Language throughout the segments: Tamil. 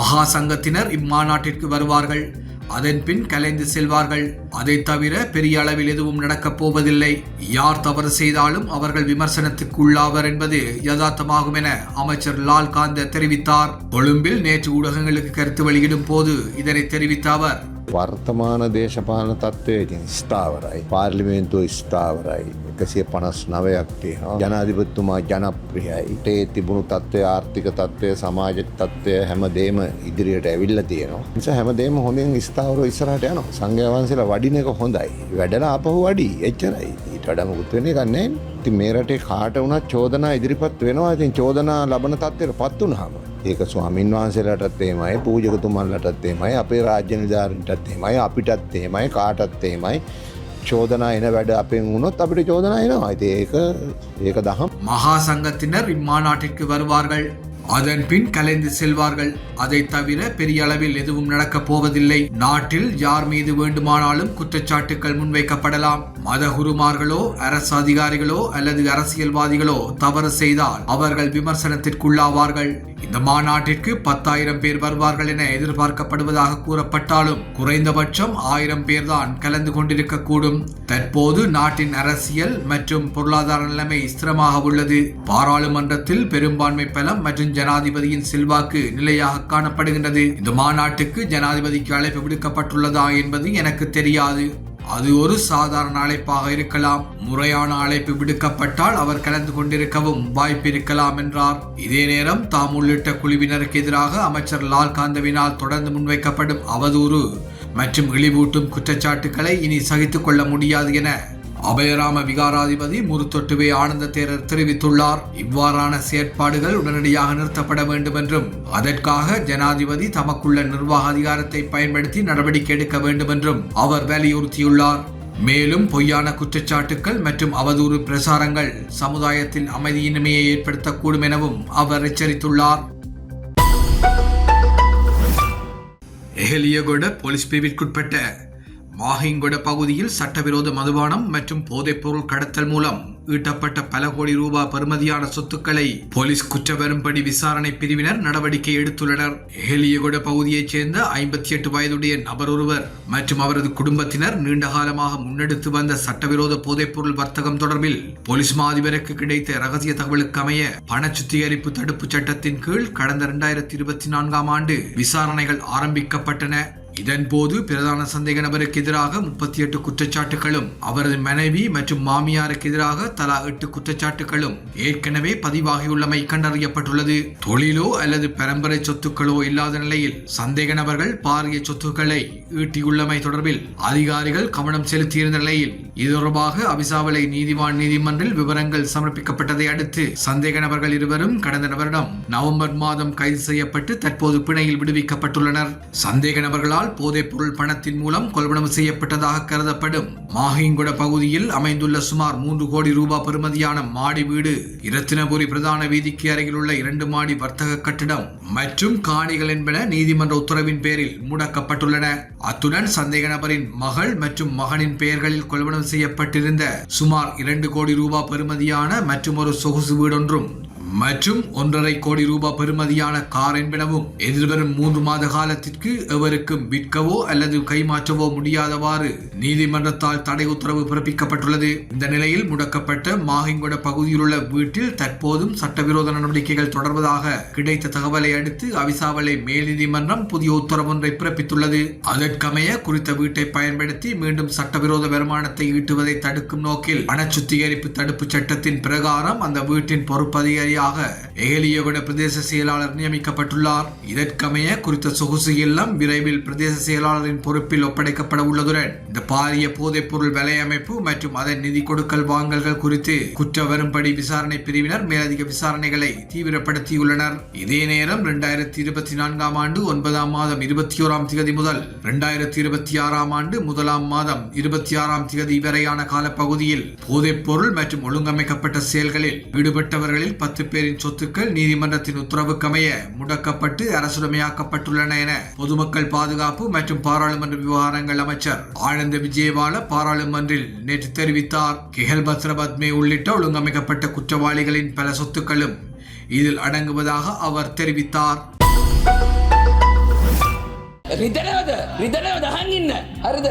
மகா சங்கத்தினர் இம்மாநாட்டிற்கு வருவார்கள். அதன் பின் கலைந்து செல்வார்கள். அதை தவிர பெரிய அளவில் எதுவும் நடக்கப் போவதில்லை. யார் தவறு செய்தாலும் அவர்கள் விமர்சனத்துக்கு உள்ளாவர் என்பது யதார்த்தமாகும் என அமைச்சர் லால் காந்த தெரிவித்தார். கொழும்பில் நேற்று ஊடகங்களுக்கு கருத்து வெளியிடும் போது இதனை தெரிவித்த அவர் වර්තමාන දේශපාලන තත්ත්වය ඉතින් ස්ථාවරයි. පාර්ලිමේන්තුව ස්ථාවරයි. එකසිය පනස් නවයක් තියෙනවා. ජනාධිපත්තුමා ජනප්‍රියයි. ඒ තිබුණු තත්ත්වය ආර්ථික තත්ත්වය සමාජ තත්ත්වය හැමදේම ඉදිරියට ඇවිල්ල තියෙනවා. නිසා හැමදේම හොඳින් ස්ථාවරෝ ඉස්සරහට යනවා. සංඝයා වහන්සේලා වඩින එක හොඳයි. වැඩලා ආපහු වඩි. එච්චරයි. ඊට වඩා මුකුත් වෙන්නේ එකක් නැහැ. ඉතින් මේ රටේ කාට වුණත් චෝදනා ඉදිරිපත් වෙනවා. ඉතින් චෝදනා ලබන තත්ත්වයට පත් වුණාම ඒක ස්වාමින් වහන්සේලාටත් එහෙමයි පූජකතුමන්ලටත් එහෙමයි අපේ රාජ්‍ය නිලධාරීන්ටත් එහෙමයි අපිටත් එහෙමයි කාටත් එහෙමයි චෝදනා එන වැඩ අපෙන් වුණොත් අපිට චෝදනා එනවා. ඉතින් ඒක ඒක දහම් மகா சங்கத்தினர் இம்மாநாட்டிற்கு வருவார்கள் அதன் பின் கலைந்து செல்வார்கள் அதை தவிர பெரிய அளவில் எதுவும் நடக்கப் போவதில்லை நாட்டில் யார் மீது வேண்டுமானாலும் குற்றச்சாட்டுகள் முன்வைக்கப்படலாம் மதகுருமார்களோ அரசு அதிகாரிகளோ அல்லது அரசியல்வாதிகளோ தவறு செய்தால் அவர்கள் விமர்சனத்திற்குள்ளாவார்கள். இந்த மாநாட்டிற்கு பத்தாயிரம் பேர் வருவார்கள் என எதிர்பார்க்கப்படுவதாக கூறப்பட்டாலும் குறைந்தபட்சம் ஆயிரம் பேர்தான் கலந்து கொண்டிருக்கக்கூடும். தற்போது நாட்டின் அரசியல் மற்றும் பொருளாதார நிலைமை ஸ்திரமாக உள்ளது. பாராளுமன்றத்தில் பெரும்பான்மை பலம் மற்றும் ஜனாதிபதியின் செல்வாக்கு நிலையாக காணப்படுகின்றது. இந்த மாநாட்டுக்கு ஜனாதிபதிக்கு அழைப்பு விடுக்கப்பட்டுள்ளதா என்பது எனக்கு தெரியாது. அது ஒரு சாதாரண அழைப்பாக இருக்கலாம். முறையான அழைப்பு விடுக்கப்பட்டால் அவர் கலந்து கொண்டிருக்கவும் வாய்ப்பு இருக்கலாம் என்றார். இதே நேரம் தாம் உள்ளிட்ட குழுவினருக்கு எதிராக அமைச்சர் லால் காந்தவினால் தொடர்ந்து முன்வைக்கப்படும் அவதூறு மற்றும் இழிவூட்டும் குற்றச்சாட்டுக்களை இனி சகித்துக் கொள்ள முடியாது என அபயராம விகாராதிபதி முருத்தொட்டுவே ஆனந்த தேரர் தெரிவித்துள்ளார். இவ்வாறான செயற்பாடுகள் உடனடியாக நிறுத்தப்பட வேண்டும் என்றும் அதற்காக ஜனாதிபதி தமக்குள்ள நிர்வாக அதிகாரத்தை பயன்படுத்தி நடவடிக்கை எடுக்க வேண்டும் என்றும் அவர் வலியுறுத்தியுள்ளார். மேலும் பொய்யான குற்றச்சாட்டுக்கள் மற்றும் அவதூறு பிரசாரங்கள் சமுதாயத்தில் அமைதியின்மையை ஏற்படுத்தக்கூடும் எனவும் அவர் எச்சரித்துள்ளார். எஹெலியகொட போலீஸ் பிரிவிற்குட்பட்ட மாஹிங்கொட பகுதியில் சட்டவிரோத மதுபானம் மற்றும் போதைப்பொருள் கடத்தல் மூலம் ஈட்டப்பட்ட பல கோடி ரூபாய் பெறுமதியான சொத்துக்களை போலீஸ் குற்றவரும்படி விசாரணை பிரிவினர் நடவடிக்கை எடுத்துள்ளனர். எஹலியகொட பகுதியைச் சேர்ந்த ஐம்பத்தி எட்டு வயதுடைய நபர் ஒருவர் மற்றும் அவரது குடும்பத்தினர் நீண்ட காலமாக முன்னெடுத்து வந்த சட்டவிரோத போதைப்பொருள் வர்த்தகம் தொடர்பில் போலீஸ் மாதிபருக்கு கிடைத்த ரகசிய தகவலுக்கு அமைய பண சுத்திகரிப்பு தடுப்பு சட்டத்தின் கீழ் கடந்த இரண்டாயிரத்தி இருபத்தி நான்காம் ஆண்டு விசாரணைகள் ஆரம்பிக்கப்பட்டன. இதன்போது பிரதான சந்தேக நபருக்கு எதிராக முப்பத்தி எட்டு குற்றச்சாட்டுகளும் அவரது மனைவி மற்றும் மாமியாருக்கு எதிராக தலா எட்டு குற்றச்சாட்டுகளும் ஏற்கனவே பதிவாகியுள்ளமை கண்டறியப்பட்டுள்ளது. தொழிலோ அல்லது பரம்பரை சொத்துக்களோ இல்லாத நிலையில் சந்தேக நபர்கள் பாரிய சொத்துக்களை ஈட்டியுள்ளமை தொடர்பில் அதிகாரிகள் கவனம் செலுத்தியிருந்த நிலையில் இது தொடர்பாக அபிசாவளை நீதிவான் நீதிமன்றில் விவரங்கள் சமர்ப்பிக்கப்பட்டதை அடுத்து சந்தேக நபர்கள் இருவரும் கடந்த வருடம் நவம்பர் மாதம் கைது செய்யப்பட்டு தற்போது பிணையில் விடுவிக்கப்பட்டுள்ளனர். சந்தேக நபர்களால் போதைப் பொருள் பணத்தின் மூலம் கொள்வனவு செய்யப்பட்டதாக கருதப்படும் மாஹிங்குட பகுதியில் அமைந்துள்ள சுமார் மூன்று கோடி ரூபாய் பெறுமதியான மாடி வீடு இரத்தினபுரி பிரதான வீதிக்கு அருகில் உள்ள இரண்டு மாடி வர்த்தக கட்டிடம் மற்றும் காணிகள் என்பன நீதிமன்ற உத்தரவின் பேரில் முடக்கப்பட்டுள்ளன. அத்துடன் சந்தேக நபரின் மகள் மற்றும் மகனின் பெயர்களில் கொள்வனவு செய்யப்பட்டிருந்த சுமார் இரண்டு கோடி ரூபாய் பெறுமதியான மற்றும் ஒரு சொகுசு வீடொன்றும் மற்றும் ஒன்றரை கோடி ரூபாய் பெறுமதியான கார் என்பனவும் எதிர்வரும் மூன்று மாத காலத்திற்கு எவருக்கும் விற்கவோ அல்லது கைமாற்றவோ முடியாதவாறு நீதிமன்றத்தால் தடை உத்தரவு பிறப்பிக்கப்பட்டுள்ளது. இந்த நிலையில் முடக்கப்பட்ட மாகிங்கொட பகுதியில் உள்ள வீட்டில் தற்போதும் சட்டவிரோத நடவடிக்கைகள் தொடர்வதாக கிடைத்த தகவலை அடுத்து அவிசாவளை மேல் நீதிமன்றம் புதிய உத்தரவு ஒன்றை பிறப்பித்துள்ளது. அதற்கமைய குறித்த வீட்டை பயன்படுத்தி மீண்டும் சட்டவிரோத வருமானத்தை ஈட்டுவதை தடுக்கும் நோக்கில் பண சுத்திகரிப்பு தடுப்பு சட்டத்தின் பிரகாரம் அந்த வீட்டின் பொறுப்பதிகாரியாக எகலியகுட பிரதேச செயலாளர் நியமிக்கப்பட்டுள்ளார். இதற்கமைய குறித்த சொகுசு இல்லம் விரைவில் பிரதேச செயலாளரின் பொறுப்பில் ஒப்படைக்கப்பட உள்ளதுடன் இந்த பாரிய போதைப் பொருள் மற்றும் அதன் நிதி கொடுக்கல் வாங்கல்கள் குறித்து குற்ற வரும்படி விசாரணை பிரிவினர் மேலதிக விசாரணைகளை தீவிரப்படுத்தியுள்ளனர். இதே நேரம் இரண்டாயிரத்தி இருபத்தி நான்காம் ஆண்டு ஒன்பதாம் மாதம் இருபத்தி ஓராம் திகதி முதல் இரண்டாயிரத்தி இருபத்தி ஆறாம் ஆண்டு முதலாம் மாதம் இருபத்தி ஆறாம் திகதி வரையான காலப்பகுதியில் போதைப் பொருள் மற்றும் ஒழுங்கமைக்கப்பட்ட செயல்களில் ஈடுபட்டவர்களில் பத்து பேரின் சொத்துக்கள் நீதிமன்றத்தின் உத்தரவுக்கமைய முடக்கப்பட்டு அரசுடமையாக்கப்பட்டுள்ளன என பொதுமக்கள் பாதுகாப்பு மற்றும் பாராளுமன்ற விவகாரங்கள் அமைச்சர் ஆனந்த விஜயவால பாராளுமன்றில் நேற்று தெரிவித்தார். கிஹல் பத்ரபத்மே உள்ளிட்ட ஒழுங்கமைக்கப்பட்ட குற்றவாளிகளின் பல சொத்துக்களும் இதில் அடங்குவதாக அவர் தெரிவித்தார். ರಿದನವದ ರಿದನವದ ಹಂಗಿನ್ನ ಅರ್ಧ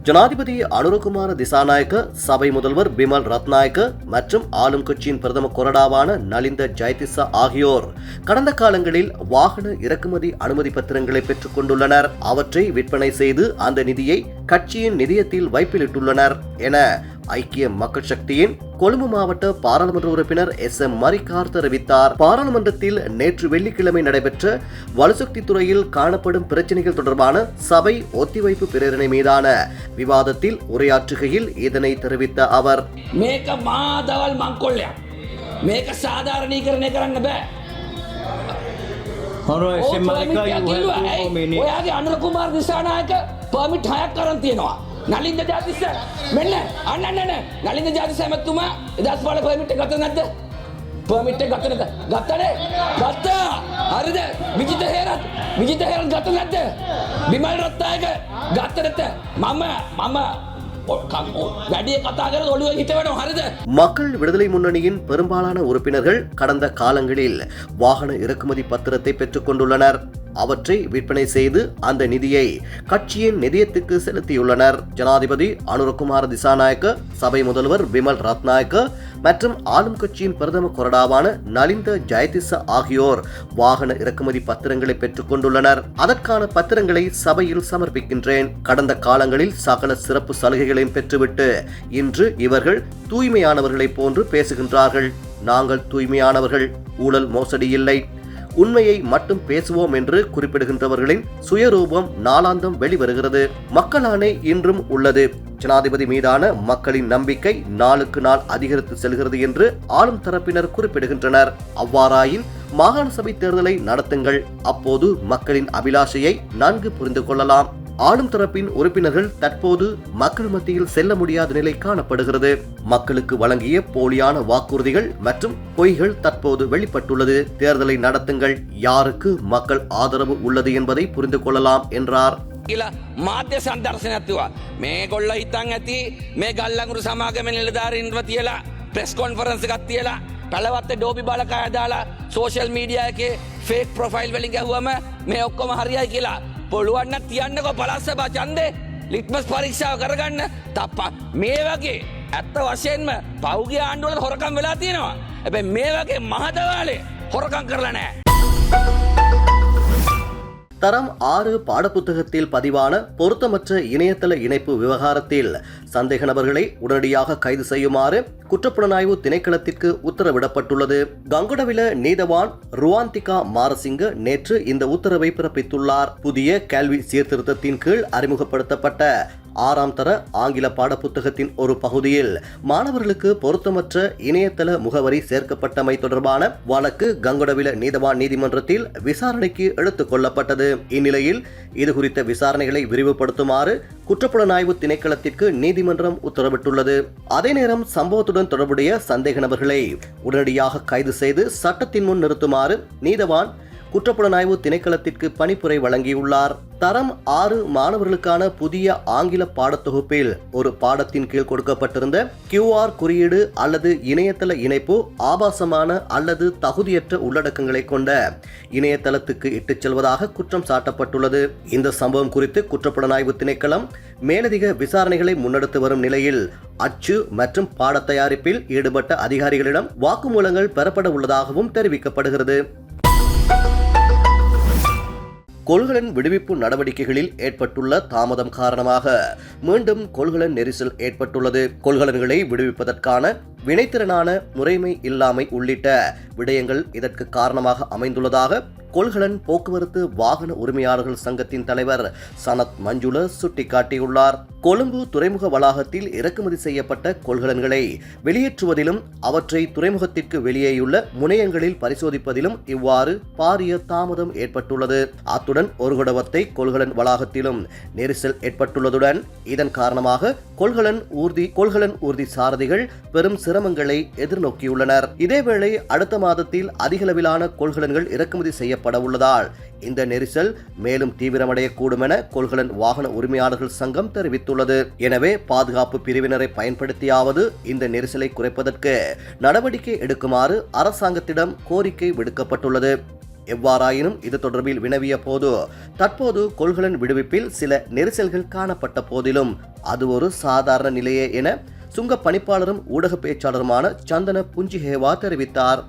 ஜனாதிபதி அனுரகுமார திசாநாயக்க சபை முதல்வர் பிமல் ரத்நாயக்க மற்றும் ஆளும் கட்சியின் பிரதம கொரடாவான நலிந்த ஜெயதிசா ஆகியோர் கடந்த காலங்களில் வாகன இறக்குமதி அனுமதி பத்திரங்களை பெற்றுக் கொண்டுள்ளனர் அவற்றை விற்பனை செய்து அந்த நிதியை கட்சியின் நிதியத்தில் வைப்பிலிட்டுள்ளனர் என ஐக்கிய மக்கள் சக்தியின் கொழும்பு மாவட்ட பாராளுமன்ற உறுப்பினர் எஸ் எம் மரிகார் தெரிவித்தார் பாராளுமன்றத்தில் நேற்று வெள்ளிக்கிழமை நடைபெற்ற வலுசக்தி துறையில் காணப்படும் பிரச்சனைகள் தொடர்பாக தொடர்பான சபை ஒத்திவைப்பு பிரேரணை மீதான விவாதத்தில் உரையாற்றுகையில் இதனை தெரிவித்த அவர் මේක මාදවල් මංකොල්ලයක් මේක සාධාරණීකරණය කරන්න බෑ Honorable O Semalika, permit you එකක් have ඉල්ලුවා. two ඇයි? more minutes. ඔයාගේ අනුර කුමාර දිසානායක පර්මිට් හයක් කරන් තියෙනවා නලින්ද ජාතිස්ස මෙන්න අන්න අන්න අන්න නලින්ද ජාතිස්ස ඇමතුමා එදස් පාල පර්මිට් එක ගත නැද්ද පර්මිට් එක ගත නැද්ද ගත්තනේ ගත්තා හරිද විජිත හේරත් විජිත හේරත් ගත නැද්ද බිමල් රත්නායක ගත්ත නැද්ද මම මම ඔ- ක- ඔ- වැඩිය කතා කරලා ඔළුව හිටවනවා හරිද மக்கள் விடுதலை முன்னணியின் பெரும்பாலான உறுப்பினர்கள் கடந்த காலங்களில் வாகன இறக்குமதி பத்திரத்தை பெற்றுக் கொண்டுள்ளனர் அவற்றை விற்பனை செய்து அந்த நிதியை கட்சியின் நிதியத்துக்கு செலுத்தியுள்ளனர். ஜனாதிபதி அனுரகுமார் திசாநாயக்க சபை முதல்வர் விமல் ரத்நாயக்க மற்றும் ஆளும் கட்சியின் பிரதம கொறடாவான நலிந்த ஜெயதிச ஆகியோர் வாகன இறக்குமதி பத்திரங்களை பெற்றுக் கொண்டுள்ளனர். அதற்கான பத்திரங்களை சபையில் சமர்ப்பிக்கின்றேன். கடந்த காலங்களில் சகல சிறப்பு சலுகைகளையும் பெற்றுவிட்டு இன்று இவர்கள் தூய்மையானவர்களைப் போன்று பேசுகின்றார்கள். நாங்கள் தூய்மையானவர்கள். ஊழல் மோசடி இல்லை. உண்மையை மட்டும் பேசுவோம் என்று குறிப்பிடுகின்றவர்களின் சுயரூபம் நாளாந்தம் வெளிவருகிறது. மக்களானே இன்றும் உள்ளது. ஜனாதிபதி மீதான மக்களின் நம்பிக்கை நாளுக்கு நாள் அதிகரித்து செல்கிறது என்று ஆளும் தரப்பினர் குறிப்பிடுகின்றனர். அவ்வாறாயின் மாகாண சபை தேர்தலை நடத்துங்கள். அப்போது மக்களின் அபிலாஷையை நன்கு புரிந்து கொள்ளலாம். ஆளும் தரப்பின் உறுப்பினர்கள் தற்போது மக்கள் மத்தியில் செல்ல முடியாத நிலை காணப்படுகிறது மக்களுக்கு வழங்கிய போலியான வாக்குறுதிகள் மற்றும் பொய்கள் தற்போது வெளிப்பட்டுள்ளது தேர்தலை நடத்துங்கள் யாருக்கு மக்கள் ஆதரவு உள்ளது என்பதை புரிந்து கொள்ளலாம் என்றார் කියලා මාධ්‍ය සන්දර්ශනයක්තුවා මේ ගොල්ල හිතන් ඇති මේ ගල්ලඟුරු සමාගම නිලධාරීන්ව තියලා ප්‍රෙස් කොන්ෆරන්ස එකක් තියලා පලවත්ත ඩෝබි බලකාය දාලා සෝෂල් මීඩිය එකේ ෆේක් ප්‍රොෆයිල් වලින් ගැහුවම මේ ඔක්කොම හරියයි කියලා පොළුවන්න තියන්නකො පලස්සබ චන්දේ ලිට්මස් පරීක්ෂාව කරගන්න. තප්ප. මේ වගේ ඇත්ත වශයෙන්ම පෞගේ ආණ්ඩුවල හොරකම් වෙලා තියෙනවා. ඇබැ මේ වගේ මහදවාලේ හොරකම් කරලා නෑ தரம் ஆறு பாடப்புத்தகத்தில் பதிவான பொருத்தமற்ற இணையதள இணைப்பு விவகாரத்தில் சந்தேக நபர்களை உடனடியாக கைது செய்யுமாறு குற்றப்புலனாய்வு திணைக்களத்திற்கு உத்தரவிடப்பட்டுள்ளது. கங்குடவில நீதவான் ருவாந்திகா மாரசிங்க நேற்று இந்த உத்தரவை பிறப்பித்துள்ளார். புதிய கல்வி சீர்திருத்தத்தின் கீழ் அறிமுகப்படுத்தப்பட்ட ஆறாம் தர ஆங்கில பாடப்புத்தகத்தின் ஒரு பகுதியில் மாணவர்களுக்கு பொருத்தமற்ற இணையதள முகவரி சேர்க்கப்பட்டமை தொடர்பான வழக்கு கங்குடவில நீதவான் நீதிமன்றத்தில் விசாரணைக்கு எடுத்துக் கொள்ளப்பட்டது. இந்நிலையில் இது குறித்த விசாரணைகளை விரிவுபடுத்துமாறு குற்றப்புலனாய்வு திணைக்களத்திற்கு நீதிமன்றம் உத்தரவிட்டுள்ளது. அதே நேரம் சம்பவத்துடன் தொடர்புடைய சந்தேக நபர்களை உடனடியாக கைது செய்து சட்டத்தின் முன் நிறுத்துமாறு நீதவான் குற்றப்புலனாய்வு திணைக்களத்திற்கு பணிப்புரை வழங்கியுள்ளார். தரம் ஆறு மாணவர்களுக்கான புதிய ஆங்கில பாடத்தொகுப்பில் ஒரு பாடத்தின் கீழ் கொடுக்கப்பட்டிருந்த கியூஆர் குறியீடு அல்லது இணையதள இணைப்பு ஆபாசமான அல்லது தகுதியற்ற உள்ளடக்கங்களை கொண்ட இணையதளத்துக்கு இட்டுச் செல்வதாக குற்றம் சாட்டப்பட்டுள்ளது. இந்த சம்பவம் குறித்து குற்றப்புலனாய்வு திணைக்களம் மேலதிக விசாரணைகளை முன்னெடுத்து வரும் நிலையில் அச்சு மற்றும் பாடத் தயாரிப்பில் ஈடுபட்ட அதிகாரிகளிடம் வாக்குமூலங்கள் பெறப்பட உள்ளதாகவும் தெரிவிக்கப்படுகிறது. கொள்கலன் விடுவிப்பு நடவடிக்கைகளில் ஏற்பட்டுள்ள தாமதம் காரணமாக மீண்டும் கொள்கலன் நெரிசல் ஏற்பட்டுள்ளது. கொள்கலன்களை விடுவிப்பதற்கான வினைத்திறனான முறைமை இல்லாமை உள்ளிட்ட விடயங்கள் இதற்கு காரணமாக அமைந்துள்ளதாக கொள்கலன் போக்குவரத்து வாகன உரிமையாளர்கள் சங்கத்தின் தலைவர் சனத் மஞ்சுள சுட்டிக்காட்டியுள்ளார். கொழும்பு துறைமுக வளாகத்தில் இறக்குமதி செய்யப்பட்ட கொள்கலன்களை வெளியேற்றுவதிலும் அவற்றை துறைமுகத்திற்கு வெளியேயுள்ள முனையங்களில் பரிசோதிப்பதிலும் இவ்வாறு பாரிய தாமதம் ஏற்பட்டுள்ளது. அத்துடன் ஒரு குடவத்தை கொள்கலன் வளாகத்திலும் நெரிசல் ஏற்பட்டுள்ளதுடன் இதன் காரணமாக கொள்கலன் ஊர்தி கொள்கலன் ஊர்தி சாரதிகள் பெரும் சிரமங்களை எதிர்நோக்கியுள்ளனர். இதேவேளை அடுத்த மாதத்தில் அதிகளவிலான கொள்கலன்கள் இறக்குமதி செய்யப்பட உள்ளதால் இந்த நெரிசல் மேலும் தீவிரமடையக்கூடும் என கொள்கலன் வாகன உரிமையாளர்கள் சங்கம் தெரிவித்துள்ளது. எனவே பாதுகாப்பு பிரிவினரை பயன்படுத்தியாவது இந்த நெரிசலை குறைப்பதற்கு நடவடிக்கை எடுக்குமாறு அரசாங்கத்திடம் கோரிக்கை விடுக்கப்பட்டுள்ளது. எவ்வாறாயினும் இது தொடர்பில் வினவிய போது தற்போது கொள்கலன் விடுவிப்பில் சில நெரிசல்கள் காணப்பட்ட போதிலும் அது ஒரு சாதாரண நிலையே என சுங்க பணிப்பாளரும் ஊடக பேச்சாளருமான சந்தன புஞ்சிஹேவா தெரிவித்தார்.